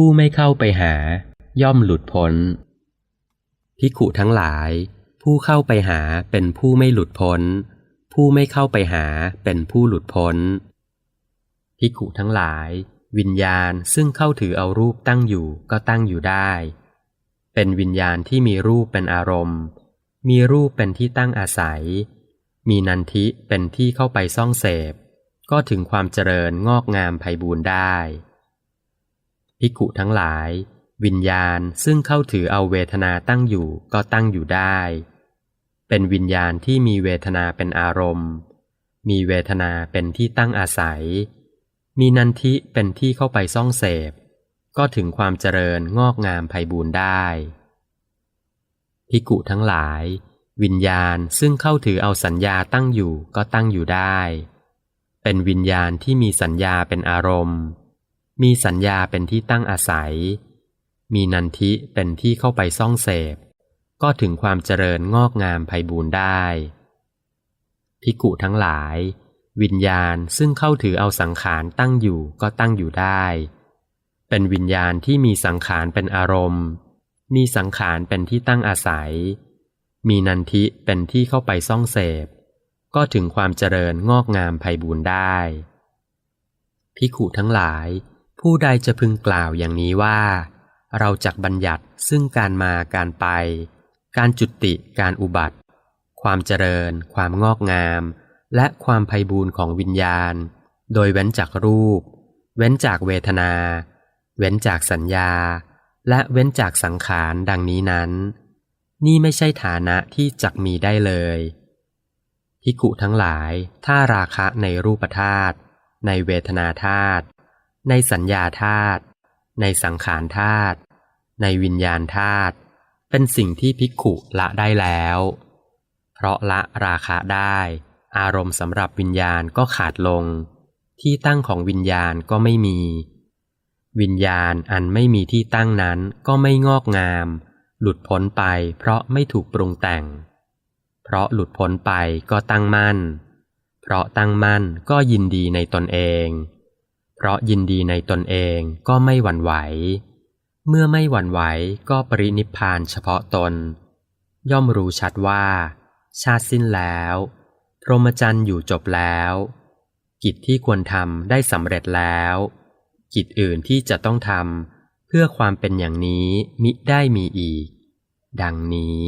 ผู้ไม่เข้าไปหา ย่อมหลุดพ้นภิขุทั้งหลาย ผู้เข้าไปหาเป็นผู้ไม่หลุดพ้น ผู้ไม่เข้าไปหาเป็นผู้หลุดพ้นภิขุทั้งหลาย วิญญาณซึ่งเข้าถือเอารูปตั้งอยู่ก็ตั้งอยู่ได้ เป็นวิญญาณที่มีรูปเป็นอารมณ์ มีรูปเป็นที่ตั้งอาศัย มีนันทิเป็นที่เข้าไปซ่องเสพ ก็ถึงความเจริญงอกงามไพบูรณ์ได้ ภิกขุทั้งหลาย วิญญาณซึ่งเข้าถือเอาเวทนาตั้งอยู่ก็ตั้งอยู่ได้ เป็นวิญญาณที่มีเวทนาเป็นอารมณ์ มีเวทนาเป็นที่ตั้งอาศัย มีนันทิเป็นที่เข้าไปซ่องเสพ ก็ถึงความเจริญงอกงามไพบูรณ์ได้ภิกขุทั้งหลาย วิญญาณซึ่งเข้าถือเอาสัญญาตั้งอยู่ก็ตั้งอยู่ได้ เป็นวิญญาณที่มีสัญญาเป็นอารมณ์ มีสัญญาเป็นที่ตั้งอาศัย มีนันทิเป็นที่เข้าไปซ่องเสพ ก็ถึงความเจริญงอกงามไพบูรณ์ได้พิกุทั้งหลาย วิญญาณซึ่งเข้าถือเอาสังขารตั้งอยู่ก็ตั้งอยู่ได้ เป็นวิญญาณที่มีสังขารเป็นอารมณ์ มีสังขารเป็นที่ตั้งอาศัย มีนันทิเป็นที่เข้าไปซ่องเสพ ก็ถึงความเจริญงอกงามไพบูรณ์ได้พิกุทั้งหลาย ผู้ใดจะพึงกล่าวอย่างนี้ว่า เราจักบัญญัติซึ่งการมาการไป การจุติการอุบัติ ความเจริญ ความงอกงาม และความไพ่บูรณ์ของวิญญาณ โดยเว้นจากรูป เว้นจากเวทนา เว้นจากสัญญา และเว้นจากสังขารดังนี้นั้น นี่ไม่ใช่ฐานะที่จักมีได้เลยพิกุทั้งหลาย ถ้าราคะในรูปธาตุ ในเวทนาธาตุ ในสัญญาธาตุในสังขารธาตุในวิญญาณธาตุเป็นสิ่งที่ภิกขุละได้แล้ว เพราะละราคะได้ อารมณ์สำหรับวิญญาณก็ขาดลง ที่ตั้งของวิญญาณก็ไม่มี วิญญาณอันไม่มีที่ตั้งนั้นก็ไม่งอกงาม หลุดพ้นไปเพราะไม่ถูกปรุงแต่ง เพราะหลุดพ้นไปก็ตั้งมั่น เพราะตั้งมั่นก็ยินดีในตนเอง เพราะยินดีในตนเองก็ไม่หวั่นไหว เมื่อไม่หวั่นไหวก็ปรินิพานเฉพาะตน ย่อมรู้ชัดว่า ชาติสิ้นแล้วพรหมจรรย์อยู่จบแล้ว กิจที่ควรทำได้สำเร็จแล้ว กิจอื่นที่จะต้องทำเพื่อความเป็นอย่างนี้มิได้มีอีก ดังนี้